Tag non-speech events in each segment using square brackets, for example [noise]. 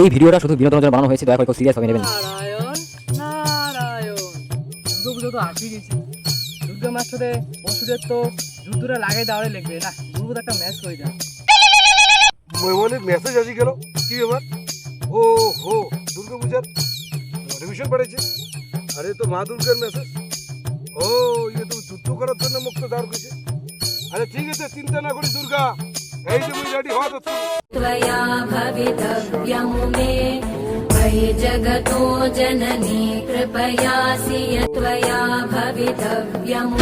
এই ভিডিওটা শুধু বিনোদনের জন্য বানানো হয়েছে দয়া করে কেউ সিরিয়াস ভাবে নেবেন না। নারায়ণ নারায়ণ। দুর্গা তো আসি গেছি। দুর্গা মার সাথে ওষুধের তো যুদ্ধটা লাগাই দেওয়ারই লাগবে না দুর্গা একটা ম্যাচ করে যায় মোবাইলে মেসেজ আসি গেল। কি ব্যাপার? ও হো দুর্গা পূজার নোটিফিকেশন পাঠিয়েছে আরে তো মা দুর্গার মেসেজ ও ইয়ে তো যুদ্ধ করার জন্য মুক্ত দাঁড় করেছে। আরে ঠিক আছে চিন্তা না করি দুর্গা। এই যে রেডি হওয়া তো त्वया भवितव्यं मे मयि जगतो जननी कृपयासि यत्त्वया भवितव्यम्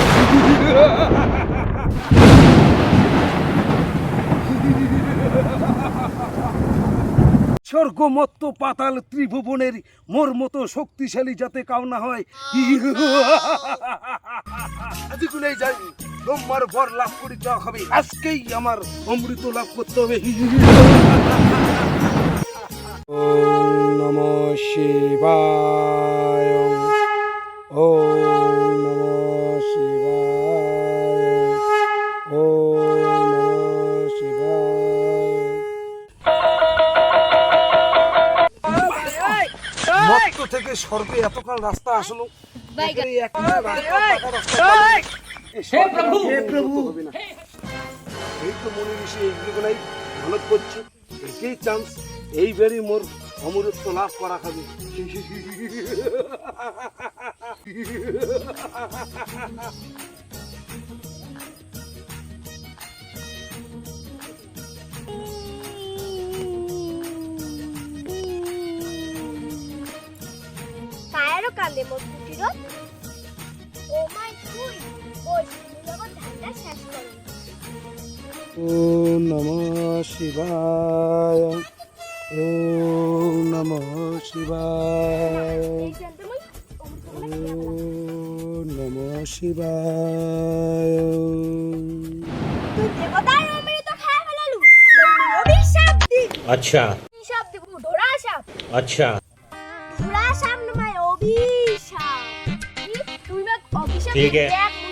স্বর্গমত্ত পাতাল ত্রিভুবনের মোর মতো শক্তিশালী যাতে কাউ না হয় আজকুলেই যাই ব্রহ্মার বর লাভ করি যা হবে। আজকেই আমার অমৃত লাভ করতে হবে। নম শিবায়। ওম নম শিবায়। থেকে স্বর্গে এতকাল রাস্তা আসলো। রাস্তা, এ স্বর্গে হে প্রভু! এই তো মনে ঋষি এইগুলো মনত করছে। এটাই চান্স এইবারই মোর অমরত্ব লাভ করা খাবে কায়ারও কান্দে ধরা সাপ अच्छा ধরা সাপ নয় অভিশাপ কি? তুই না অভিশাপ ঠিক দি আছে।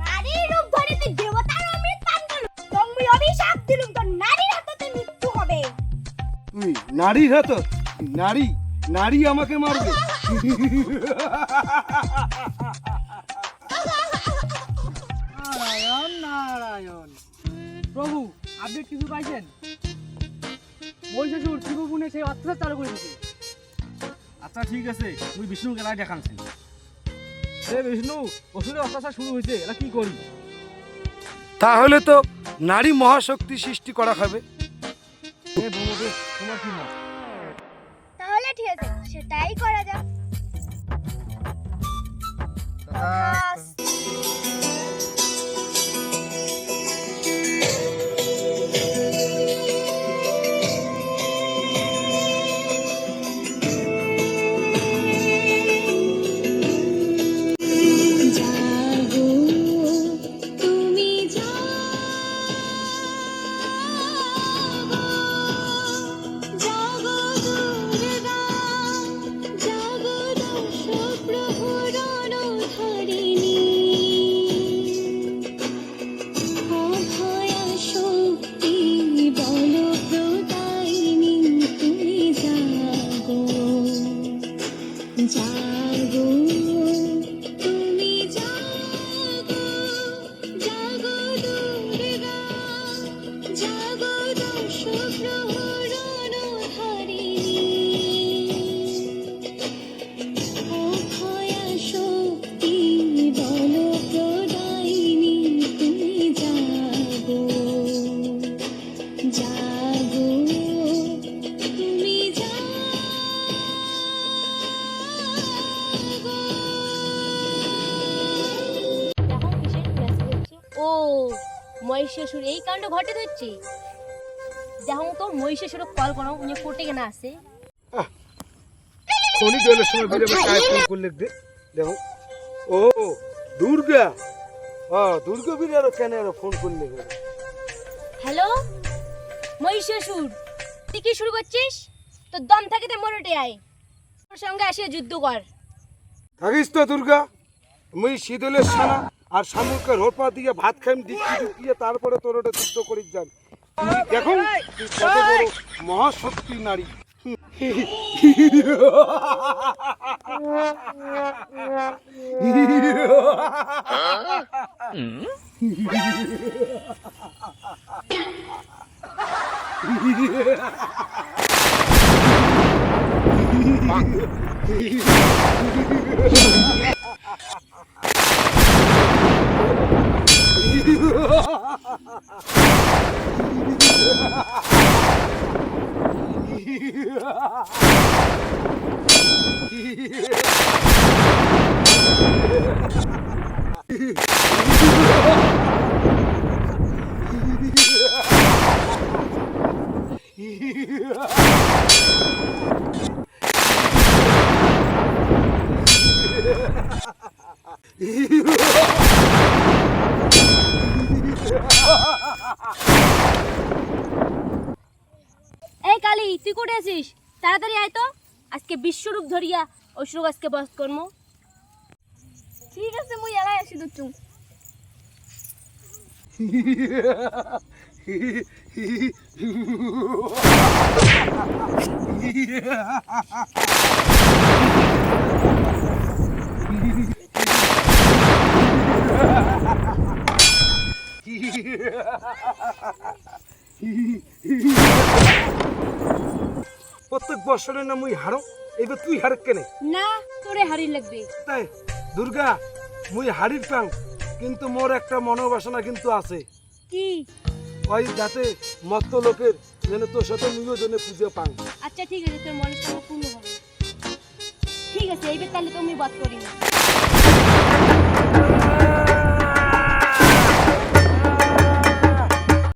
নারী রূপ ধরে তুই দেবতার অমৃত পান করলু তুমি অভিশাপ দিলুম তোর নারীর হাতে মৃত্যু হবে। নারীর হাত নারী নারী আমাকে মারবে। নারায়ণ নারায়ণ। প্রভু আপনি কিছু পাইছেন? মহিষাসুর ত্রিভুবনে সেই অত্যাচার চালু করে দিয়েছে। আচ্ছা ঠিক আছে। তুই বিষ্ণু গেলায় দেখানছি। হে বিষ্ণু অসুরের অত্যাচার শুরু হয়েছে এটা কি করি? তাহলে তো নারী মহাশক্তি সৃষ্টি করা হবে। তোমার কি মত? তাহলে ঠিক আছে সেটাই করা যাক। মহিষাসুর এই কাণ্ড ঘটে ধরছে। দেখো তো মহিষাসুর কল করো উনি কোর্টে কেনা আছে শনি দলের সময় আবার কায় ফোন করলে দে দেখো। ও দুর্গা। হ্যাঁ দুর্গা বীর আরও কেন আরও ফোন করলে হ্যালো মহিষাসুর তুই কি শুরু করছিস? তো দম থাকে তো মরটে আয়। ওর সঙ্গে আসে যুদ্ধ কর। থাকিস তো দুর্গা। মুই শীতলের সানা আর শামুককে রোপা দিয়ে ভাত খাইম ডিক্কি ঢুকিয়ে তারপরে তোর ওটা যুদ্ধ করি যান। দেখুন, তুই কত বড় মহাশক্তি [laughs] নারী এই কালি তুই কোটে আছিস? তাড়াতাড়ি আয় তো। আজকে বিশ্বরূপ ধরিয়া অসুর আজকে বস কর্ম। ঠিক আছে মুই এলাই আসি দুচুম [laughs] প্রত্যেক বছরে না মুই হারো এবার তুই হার কেনে? না তোরে হারি লাগবে। তাই দুর্গা মুই হারির পাং কিন্তু মোর একটা মনোবাসনা কিন্তু আছে। কি? ওই যাতে মত্ত লোকের যেন তোর সাথে মুইও যেন পুজো পাং। আচ্ছা ঠিক আছে তোর মনস্কামনা পূর্ণ হবে। ঠিক আছে এইবার তাহলে তুমি বাদ করি না।